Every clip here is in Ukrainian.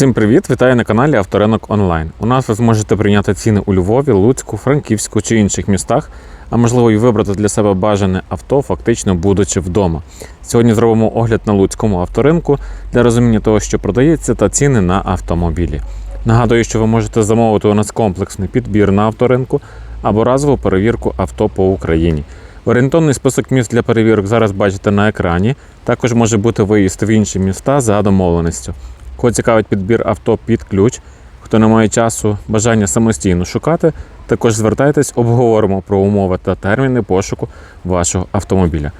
Всім привіт! Вітаю на каналі Авторинок Онлайн. У нас ви зможете прийняти ціни у Львові, Луцьку, Франківську чи інших містах, а можливо і вибрати для себе бажане авто, фактично будучи вдома. Сьогодні зробимо огляд на Луцькому авторинку для розуміння того, що продається, та ціни на автомобілі. Нагадую, що ви можете замовити у нас комплексний підбір на авторинку або разову перевірку авто по Україні. Орієнтовний список міст для перевірок зараз бачите на екрані. Також може бути виїзд в інші міста за домовленістю. Кого цікавить підбір авто під ключ, хто не має часу, бажання самостійно шукати, також звертайтесь, обговоримо про умови та терміни пошуку вашого автомобіля.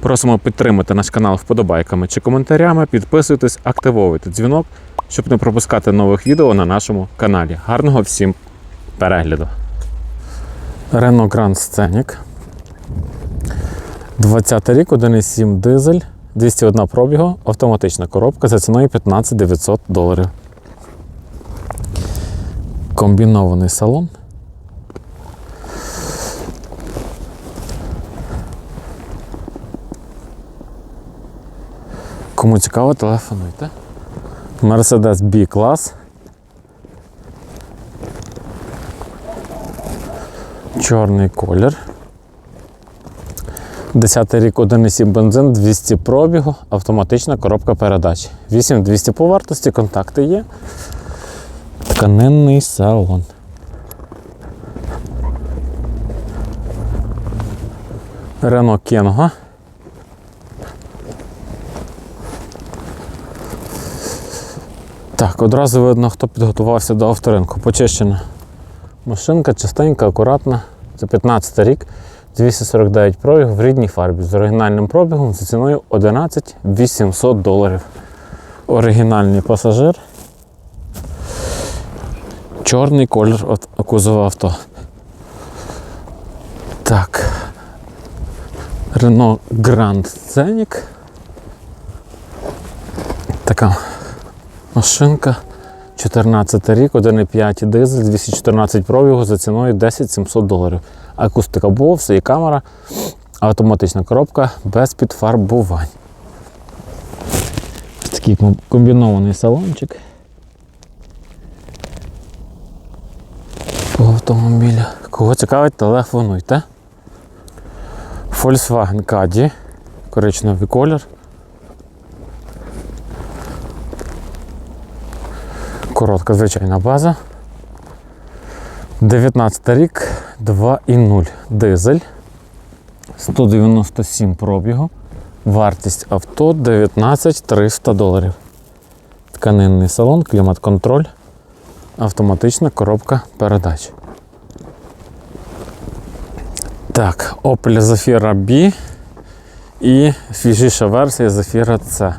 Просимо підтримати наш канал вподобайками чи коментарями, підписуйтесь, активовуйте дзвінок, щоб не пропускати нових відео на нашому каналі. Гарного всім перегляду! Renault Grand Scenic. 20 рік, 1,7 дизель. 201 пробігу, автоматична коробка за ціною 15 900 доларів. Комбінований салон. Кому цікаво, телефонуйте. Mercedes B-клас. Чорний колір. 10 рік 1,7 бензин, 200 пробігу, автоматична коробка передач. 8200 по вартості, контакти є. Тканинний салон. Рено Кенго. Так, одразу видно, хто підготувався до авторинку. Почищена машинка, чистенька, акуратна. Це 15 рік. 249 пробіг в рідній фарбі з оригінальним пробігом за ціною 11 800 доларів. Оригінальний пасажир. Чорний колір кузова авто. Так. Renault Grand Scenic. Така машинка. 14 рік, 1,5 дизель, 214 пробігу за ціною 10 700 доларів. Акустика Bose і камера, автоматична коробка без підфарбувань. Такий комбінований салончик. По автомобілю. Кого цікавить, телефонуйте. Volkswagen Caddy, коричневий колір. Коротка звичайна база. 19 рік, 2,0 дизель, 197 пробігу, вартість авто 19 300 доларів. Тканинний салон, клімат-контроль, автоматична коробка передач. Так, Opel Zafira B і свіжіша версія Zafira C.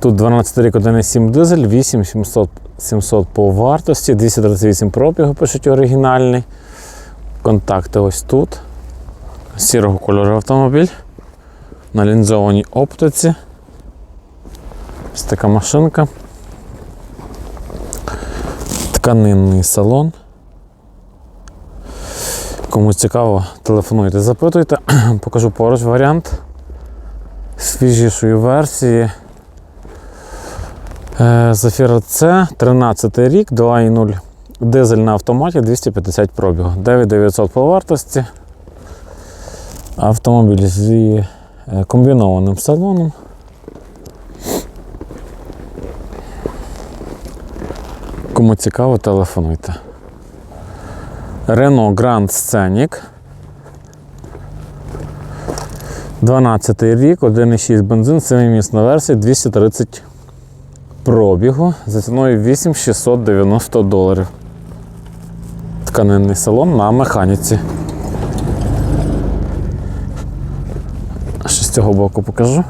Тут 12 рік 1,7 дизель, 8700 700 по вартості, 238 пробігу пишуть оригінальний. Контакти ось тут. Сірого кольору автомобіль. На лінзованій оптиці. Ось така машинка. Тканинний салон. Кому цікаво, телефонуйте, запитуйте. Покажу поруч варіант свіжішої версії. Зафіра С 13 рік, 2,0 дизель на автоматі 250 пробігу. 9900 по вартості. Автомобіль з е, комбінованим салоном. Кому цікаво, телефонуйте. Renault Grand Scenic. 12 рік, 1,6 бензин, 7-місна версія, 230 пробігу за ціною 8690 доларів. Тканинний салон на механіці. Ще з цього боку покажу.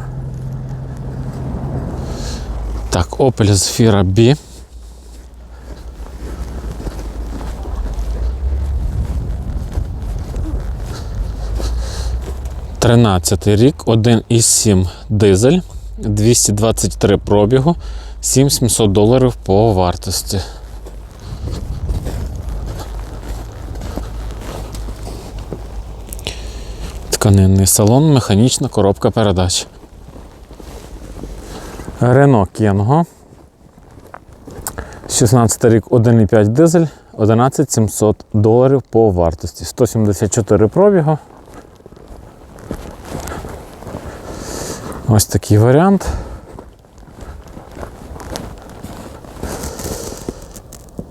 Так, Opel Zafira B. Тринадцятий рік, 1,7 дизель, 223 пробігу. 7700 доларів по вартості. Тканинний салон, механічна коробка передач. Рено Кенго. 16 рік 1,5 дизель, 11 700 доларів по вартості. 174 пробігу. Ось такий варіант.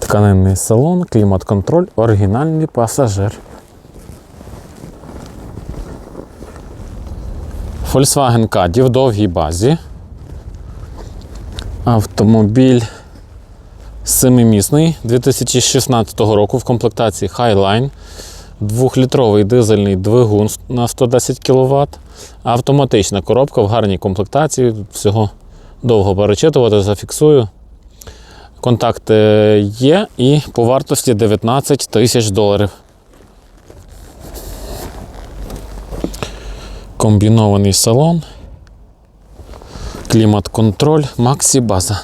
Тканинний салон, клімат-контроль, оригінальний пасажир. Volkswagen Caddy в довгій базі. Автомобіль семимісний 2016 року в комплектації Highline. Двохлітровий дизельний двигун на 110 кВт. Автоматична коробка в гарній комплектації. Всього довго перечитувати, зафіксую. Контакти є і по вартості 19 тисяч доларів. Комбінований салон. Клімат-контроль, Максі база.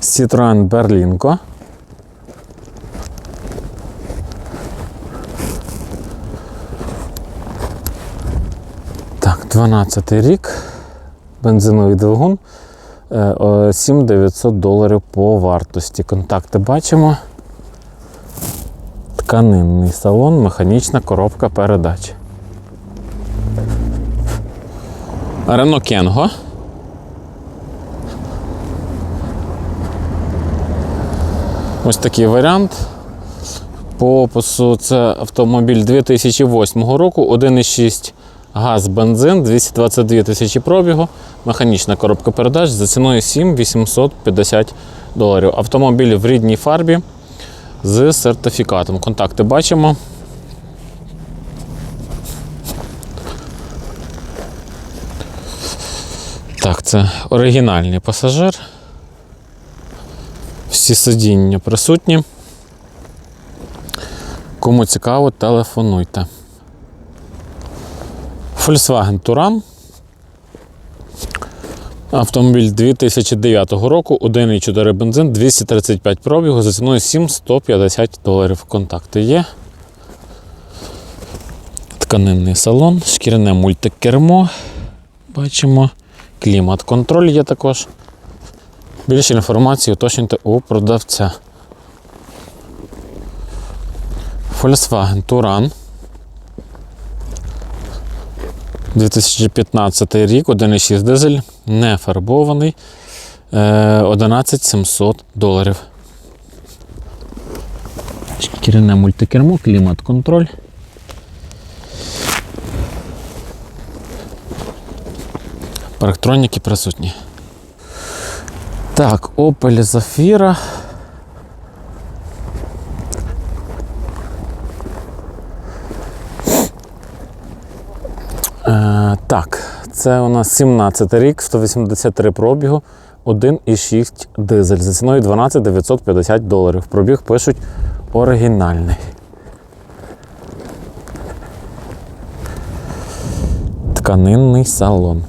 Citroen Berlingo. Так, 12 рік. Бензиновий двигун. Е, 7900 доларів по вартості. Контакти бачимо. Тканинний салон, механічна коробка передач. Рено Кенго. Ось такий варіант. По опису це автомобіль 2008 року, 1,6 газ, бензин, 222 тисячі пробігу, механічна коробка передач за ціною 7 850 доларів. Автомобіль в рідній фарбі з сертифікатом. Контакти бачимо. Так, це оригінальний пасажир. Всі сидіння присутні. Кому цікаво, телефонуйте. Volkswagen Touran. Автомобіль 2009 року, 1,4 бензин, 235 пробігу за ціною 7-150 доларів. Контакти є. Тканинний салон, шкіряне мультикермо. Бачимо. Клімат-контроль є також. Більше інформації уточнюйте у продавця. Volkswagen Touran. 2015 рік, 1,6 дизель, не фарбований. е, 11 700 доларів. Шкіряне мультикермо, клімат-контроль. Парктроніки присутні. Так, Opel Zafira. Так, це у нас 17 рік, 183 пробігу, 1,6 дизель. За ціною 12 950 доларів. Пробіг пишуть оригінальний. Тканинний салон.